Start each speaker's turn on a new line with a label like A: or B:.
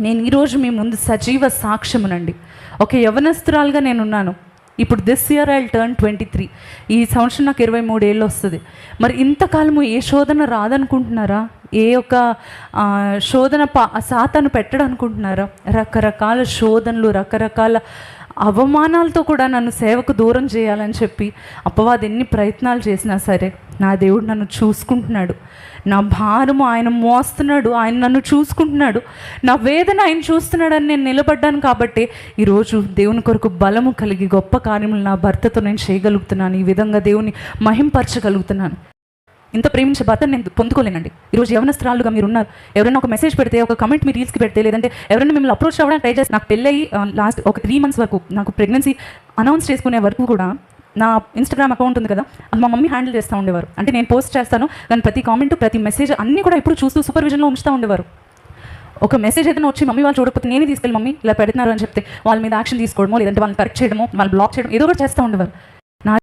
A: నేను ఈరోజు మీ ముందు సజీవ సాక్ష్యమునండి. ఒక యవనస్తురాలుగా నేనున్నాను. ఇప్పుడు this year I turn twenty three ఈ సంవత్సరం నాకు ఇరవై మూడేళ్ళు వస్తుంది. మరి ఇంతకాలము ఏ శోధన రాదనుకుంటున్నారా? ఏ ఒక శోధన పా సాతాను పెట్టడం అనుకుంటున్నారా రకరకాల శోధనలు రకరకాల అవమానాలతో కూడా నన్ను సేవకు దూరం చేయాలని చెప్పి అపవాది ఎన్ని ప్రయత్నాలు చేసినా సరే నా దేవుడు నన్ను చూసుకుంటున్నాడు. నా భారము ఆయన మోస్తున్నాడు. ఆయన నన్ను చూసుకుంటున్నాడు. నా వేదన ఆయన చూస్తున్నాడని నేను నిలబడ్డాను కాబట్టి ఈరోజు దేవుని కొరకు బలము కలిగి గొప్ప కార్యములు నా భర్తతో నేను చేయగలుగుతున్నాను. ఈ విధంగా దేవుని మహింపరచగలుగుతున్నాను. ఇంత ప్రేమించే భర్తను నేను పొందుకోలేనండి. ఈరోజు యవనస్త్రాలుగా మీరు ఉన్నారు ఎవరైనా ఒక మెసేజ్ పెడితే ఒక కమెంట్ మీ రీల్స్కి పెడితే లేదంటే ఎవరైనా మిమ్మల్ని అప్రోచ్ అవ్వడానికి ట్రై చేసి నాకు పెళ్ళయి లాస్ట్ ఒక త్రీ మంత్స్ వరకు నాకు ప్రెగ్నెన్సీ అనౌన్స్ చేసుకునే వరకు కూడా నా ఇన్స్టాగ్రామ్ అకౌంట్ ఉంది కదా అది మా మమ్మీ హ్యాండిల్ చేస్తూ ఉండేవారు. అంటే నేను పోస్ట్ చేస్తాను దాని ప్రతి కామెంట్ ప్రతి మెసేజ్ అన్నీ కూడా ఇప్పుడు చూస్తూ సూపర్విజన్లో ఉంచుతూ ఉండేవారు. ఒక మెసేజ్ ఏదైనా వచ్చి మమ్మీ వాళ్ళు చూడకపోతే నేనే తీసుకెళ్ళి మమ్మీ ఇలా పెడుతున్నారు అని చెప్తే వాళ్ళ మీద యాక్షన్ తీసుకోవడమో లేదంటే వాళ్ళని కరెక్ట్ చేయడమో వాళ్ళు బ్లాక్ చేయడం ఏదో ఒకటి చేస్తూ ఉండేవారు.